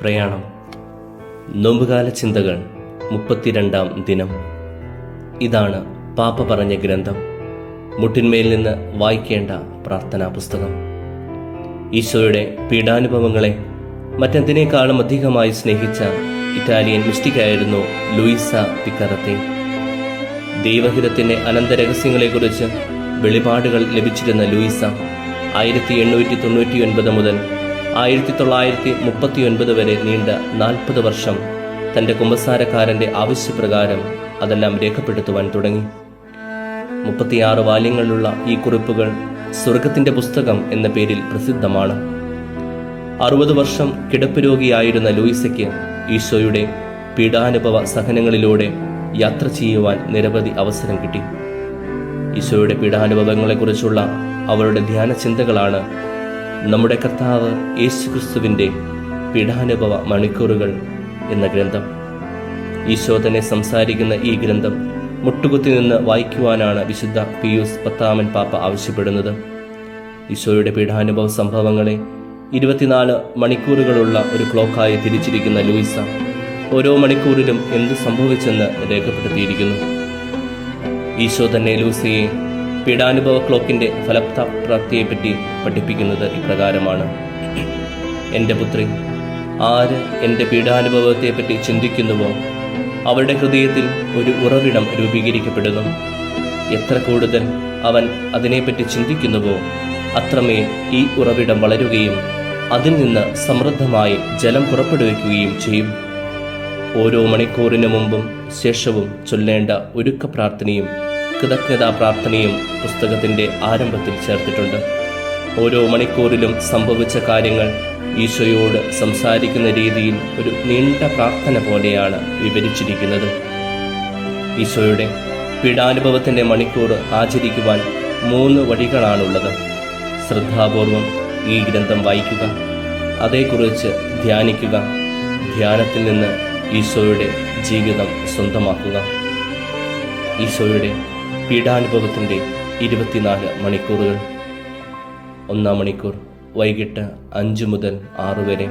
പ്രയാണം. നോമ്പുകാല ചിന്തകൾ മുപ്പത്തിരണ്ടാം ദിനം. ഇതാണ് പാപ്പ പറഞ്ഞ ഗ്രന്ഥം. മുട്ടിന്മേൽ നിന്ന് വായിക്കേണ്ട പ്രാർത്ഥനാ പുസ്തകം. ഈശോയുടെ പീഡാനുഭവങ്ങളെ മറ്റെന്തിനേക്കാളും അധികമായി സ്നേഹിച്ച ഇറ്റാലിയൻ മിസ്റ്റിക്കായിരുന്നു ലൂയിസ പിക്കറത്തെ ദൈവഹിതത്തിന്റെ അനന്ത രഹസ്യങ്ങളെക്കുറിച്ച് വെളിപാടുകൾ ലഭിച്ചിരുന്ന ലൂയിസ ആയിരത്തി എണ്ണൂറ്റി തൊണ്ണൂറ്റി ഒൻപത് മുതൽ ആയിരത്തി തൊള്ളായിരത്തി മുപ്പത്തി ഒൻപത് വരെ നീണ്ട നാൽപ്പത് വർഷം തന്റെ കുമ്പസാരക്കാരന്റെ ആവശ്യപ്രകാരം അതെല്ലാം രേഖപ്പെടുത്തുവാൻ തുടങ്ങി. മുപ്പത്തിയാറ് വാല്യങ്ങളുള്ള ഈ കുറിപ്പുകൾ സ്വർഗത്തിന്റെ പുസ്തകം എന്ന പേരിൽ പ്രസിദ്ധമാണ്. അറുപത് വർഷം കിടപ്പ് രോഗിയായിരുന്ന ലൂയിസയ്ക്ക് ഈശോയുടെ പീഡാനുഭവ സഹനങ്ങളിലൂടെ യാത്ര ചെയ്യുവാൻ നിരവധി അവസരം കിട്ടി. ഈശോയുടെ പീഡാനുഭവങ്ങളെക്കുറിച്ചുള്ള അവരുടെ ധ്യാന ചിന്തകളാണ് നമ്മുടെ കർത്താവ് യേശുക്രിസ്തുവിന്റെ പീഡാനുഭവ മണിക്കൂറുകൾ എന്ന ഗ്രന്ഥം. ഈശോ തന്നെ സംസാരിക്കുന്ന ഈ ഗ്രന്ഥം മുട്ടുകുത്തി നിന്ന് വായിക്കുവാനാണ് വിശുദ്ധ പിയൂസ് പത്താമൻ പാപ്പ ആവശ്യപ്പെടുന്നത്. ഈശോയുടെ പീഡാനുഭവ സംഭവങ്ങളെ ഇരുപത്തിനാല് മണിക്കൂറുകളുള്ള ഒരു ക്ലോക്കായി തിരിച്ചിരിക്കുന്ന ലൂയിസ ഓരോ മണിക്കൂറിലും എന്തു സംഭവിച്ചെന്ന് രേഖപ്പെടുത്തിയിരിക്കുന്നു. ഈശോ തന്നെ ലൂസിയെ പീഡാനുഭവ ക്ലോക്കിന്റെ ഫലപ്രാപ്തിയെപ്പറ്റി പഠിപ്പിക്കുന്നത് ഇപ്രകാരമാണ്. എന്റെ പുത്രി ആര് എന്റെ പീഡാനുഭവത്തെപ്പറ്റി ചിന്തിക്കുന്നുവോ അവരുടെ ഹൃദയത്തിൽ ഒരു ഉറവിടം രൂപീകരിക്കപ്പെടുന്നു. എത്ര കൂടുതൽ അവൻ അതിനെപ്പറ്റി ചിന്തിക്കുന്നുവോ അത്രമേൽ ഈ ഉറവിടം വളരുകയും അതിൽ നിന്ന് സമൃദ്ധമായി ജലം പുറപ്പെടുവിക്കുകയും ചെയ്യും. ഓരോ മണിക്കൂറിന് മുമ്പും ശേഷവും ചൊല്ലേണ്ട ഒരുക്ക പ്രാർത്ഥനയും കൃതജ്ഞതാ പ്രാർത്ഥനയും പുസ്തകത്തിന്റെ ആരംഭത്തിൽ ചേർത്തിട്ടുണ്ട്. ഓരോ മണിക്കൂറിലും സംഭവിച്ച കാര്യങ്ങൾ ഈശോയോട് സംസാരിക്കുന്ന രീതിയിൽ ഒരു നീണ്ട പ്രാർത്ഥന പോലെയാണ് വിവരിച്ചിരിക്കുന്നത്. ഈശോയുടെ പീഡാനുഭവത്തിന്റെ മണിക്കൂർ ആചരിക്കുവാൻ മൂന്ന് വഴികളാണുള്ളത്. ശ്രദ്ധാപൂർവം ഈ ഗ്രന്ഥം വായിക്കുക അതേക്കുറിച്ച് ധ്യാനിക്കുക ധ്യാനത്തിൽ നിന്ന് ഈശോയുടെ ജീവിതം സ്വന്തമാക്കുക. ഈശോയുടെ പീഡാനുഭവത്തിന്റെ ഇരുപത്തിനാല് മണിക്കൂറുകൾ. ഒന്നാം മണിക്കൂർ വൈകിട്ട് അഞ്ചു മുതൽ ആറു വരെ.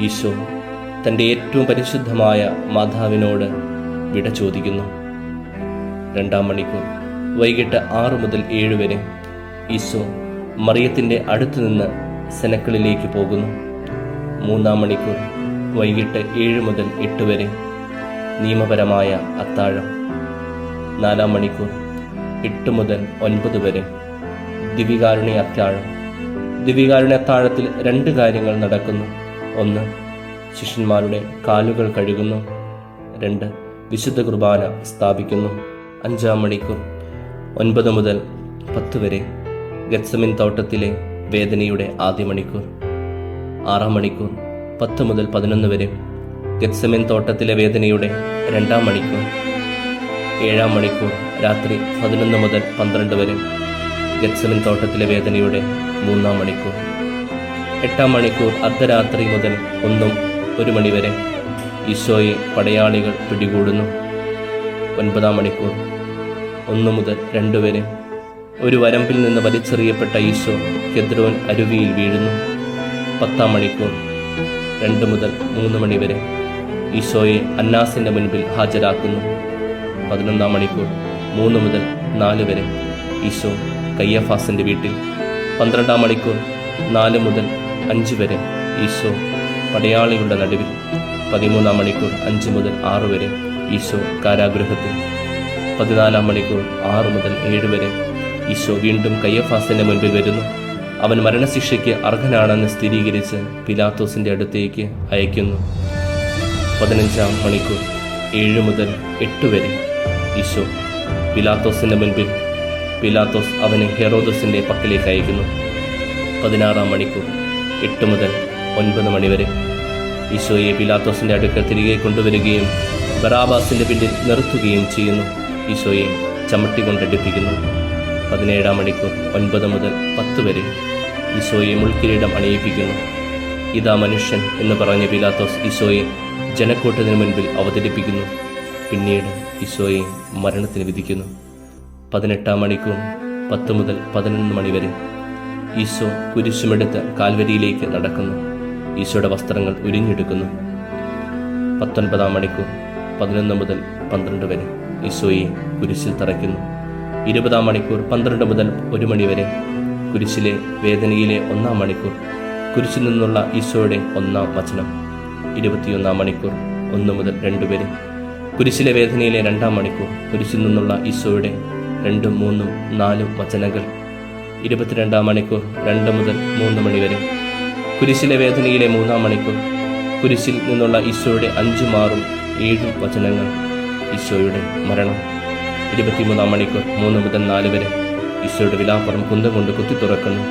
ഈശോ തന്റെ ഏറ്റവും പരിശുദ്ധമായ മാതാവിനോട് വിട ചോദിക്കുന്നു. രണ്ടാം മണിക്കൂർ വൈകിട്ട് ആറു മുതൽ ഏഴ് വരെ. ഈശോ മറിയത്തിന്റെ അടുത്ത് നിന്ന് സെനക്കളിലേക്ക് പോകുന്നു. മൂന്നാം മണിക്കൂർ വൈകിട്ട് ഏഴ് മുതൽ എട്ട് വരെ. നിയമപരമായ അത്താഴം. നാലാം മണിക്കൂർ എട്ട് മുതൽ ഒൻപത് വരെ. ദിവികാരുണ്യ അത്താഴം. ദിവികാരുണ്യ അത്താഴത്തിൽ രണ്ട് കാര്യങ്ങൾ നടക്കുന്നു. ഒന്ന് ശിഷ്യന്മാരുടെ കാലുകൾ കഴുകുന്നു. രണ്ട് വിശുദ്ധ കുർബാന സ്ഥാപിക്കുന്നു. അഞ്ചാം മണിക്കൂർ ഒൻപത് മുതൽ പത്ത് വരെ ഗത്സമിൻ തോട്ടത്തിലെ വേദനയുടെ ആദ്യ മണിക്കൂർ. ആറാം മണിക്കൂർ പത്ത് മുതൽ പതിനൊന്ന് വരെ ഗത്സമിൻ തോട്ടത്തിലെ വേദനയുടെ രണ്ടാം മണിക്കൂർ. ഏഴാം മണിക്കൂർ രാത്രി പതിനൊന്ന് മുതൽ പന്ത്രണ്ട് വരെ ഗത്സമിൻ തോട്ടത്തിലെ വേദനയുടെ മൂന്നാം മണിക്കൂർ. എട്ടാം മണിക്കൂർ അർദ്ധരാത്രി മുതൽ ഒന്നും ഒരു മണിവരെ ഈശോയെ പടയാളികൾ പിടികൂടുന്നു. ഒൻപതാം മണിക്കൂർ. ഒന്ന് മുതൽ രണ്ട് വരെ ഒരു വരമ്പിൽ നിന്ന് വലിച്ചെറിയപ്പെട്ട ഈശോ കെദ്രോൻ അരുവിയിൽ വീഴുന്നു. പത്താം മണിക്കൂർ. രണ്ട് മുതൽ മൂന്ന് മണി വരെ ഈശോയെ അന്നാസിന്റെ മുൻപിൽ ഹാജരാക്കുന്നു. പതിനൊന്നാം മണിക്കൂർ. മൂന്ന് മുതൽ നാല് വരെ ഈശോ കയ്യഫാസിന്റെ വീട്ടിൽ പന്ത്രണ്ടാം മണിക്കൂർ നാല് മുതൽ അഞ്ച് വരെ ഈശോ പടയാളികളുടെ നടുവിൽ പതിമൂന്നാം മണിക്കൂർ അഞ്ച് മുതൽ ആറ് വരെ ഈശോ കാരാഗൃഹത്തിൽ പതിനാലാം മണിക്കൂർ ആറ് മുതൽ ഏഴ് വരെ ഈശോ വീണ്ടും കയ്യഫാസിന്റെ മുൻപിൽ വരുന്നു. അവൻ മരണശിക്ഷയ്ക്ക് അർഹനാണെന്ന് സ്ഥിരീകരിച്ച് പിലാത്തോസിന്റെ അടുത്തേക്ക് അയക്കുന്നു പതിനഞ്ചാം മണിക്കൂർ ഏഴ് മുതൽ എട്ട് വരെ ഈശോ പിലാത്തോസിന്റെ മുൻപിൽ പിലാത്തോസ് അവനെ ഹെറോദസിന്റെ പക്കലേക്ക് അയക്കുന്നു. പതിനാറാം മണിക്കൂർ എട്ട് മുതൽ ഒൻപത് മണിവരെ ഈശോയെ പിലാത്തോസിന്റെ അടുക്കൽ തിരികെ കൊണ്ടുവരികയും ബറാബാസിന്റെ പിന്നിൽ നിർത്തുകയും ചെയ്യുന്നു. ഈശോയെ ചമട്ടി കൊണ്ടടിപ്പിക്കുന്നു പതിനേഴാം മണിക്കൂർ ഒൻപത് മുതൽ പത്ത് വരെ. ഈശോയെ മുൾക്കിരീടം അണിയിപ്പിക്കുന്നു. ഇതാ മനുഷ്യൻ എന്ന് പറഞ്ഞ പിലാത്തോസ് ഈശോയെ ജനക്കൂട്ടത്തിന് മുൻപിൽ അവതരിപ്പിക്കുന്നു. പിന്നീട് ഈശോയെ മരണത്തിന് വിധിക്കുന്നു. പതിനെട്ടാം മണിക്കൂർ പത്ത് മുതൽ പതിനൊന്ന് മണി വരെ ഈശോ കുരിശുമെടുത്ത് കാൽവരിയിലേക്ക് നടക്കുന്നു. ഈശോയുടെ വസ്ത്രങ്ങൾ ഉരിഞ്ഞെടുക്കുന്നു. പത്തൊൻപതാം മണിക്കൂർ പതിനൊന്ന് മുതൽ പന്ത്രണ്ട് വരെ ഈശോയെ കുരിശിൽ തറയ്ക്കുന്നു. ഇരുപതാം മണിക്കൂർ പന്ത്രണ്ട് മുതൽ ഒരു മണി വരെ കുരിശിലെ വേദനയിലെ ഒന്നാം മണിക്കൂർ കുരിശിൽ നിന്നുള്ള ഈശോയുടെ ഒന്നാം വചനം. ഇരുപത്തിയൊന്നാം മണിക്കൂർ ഒന്ന് മുതൽ രണ്ട് വരെ കുരിശിലെ വേദനയിലെ രണ്ടാം മണിക്കൂർ കുരിശിൽ നിന്നുള്ള ഈശോയുടെ രണ്ടും മൂന്നും നാലും വചനങ്ങൾ. ഇരുപത്തിരണ്ടാം മണിക്കൂർ രണ്ട് മുതൽ മൂന്ന് മണി വരെ. കുരിശിലെ വേദനയിലെ മൂന്നാം മണിക്കൂർ. കുരിശിൽ നിന്നുള്ള ഈശോയുടെ അഞ്ചും ആറും ഏഴും വചനങ്ങൾ. ഈശോയുടെ മരണം. ഇരുപത്തിമൂന്നാം മണിക്കൂർ മൂന്ന് മുതൽ നാല് വരെ. ഈശോയുടെ വിലാപ്പുറം കുന്തം കൊണ്ട് കുത്തി തുറക്കുന്നു.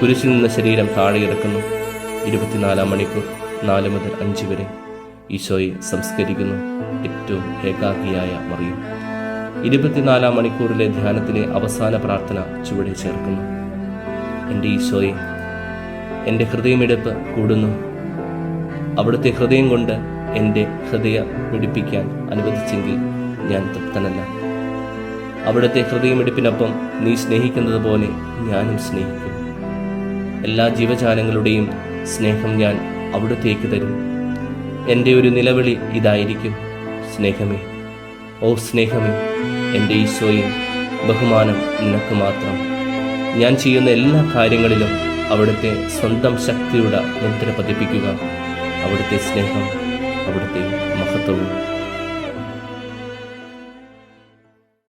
കുരിശിൽ നിന്ന് ശരീരം താഴെ ഇറക്കുന്നു. ഇരുപത്തിനാലാം മണിക്കൂർ നാല് മുതൽ അഞ്ച് വരെ. ഈശോയെ സംസ്കരിക്കുന്നു. ഏറ്റവും ഏകാഗ്രിയായ മറിയും. ഇരുപത്തിനാലാം മണിക്കൂറിലെ ധ്യാനത്തിലെ അവസാന പ്രാർത്ഥന ചുവടെ ചേർക്കുന്നു. എന്റെ ഈശോയെ എന്റെ ഹൃദയമെടുപ്പ് കൂടുന്നു. അവിടുത്തെ ഹൃദയം കൊണ്ട് എന്റെ ഹൃദയ പിടിപ്പിക്കാൻ അനുവദിച്ചെങ്കിൽ ഞാൻ തൃപ്തനല്ല. അവിടുത്തെ ഹൃദയമെടുപ്പിനൊപ്പം നീ സ്നേഹിക്കുന്നത് പോലെ ഞാനും സ്നേഹിക്കും. എല്ലാ ജീവജാലങ്ങളുടെയും സ്നേഹം ഞാൻ അവിടത്തേക്ക് തരും. എന്റെ ഒരു നിലവിളി ഇതായിരിക്കും. സ്നേഹമേ ഓ സ്നേഹമേ. എന്റെ ഈശോയും ബഹുമാനം നിനക്ക് മാത്രം. ഞാൻ ചെയ്യുന്ന എല്ലാ കാര്യങ്ങളിലും അവിടുത്തെ സ്വന്തം ശക്തിയുടെ മുദ്ര പതിപ്പിക്കുക അവിടുത്തെ സ്നേഹം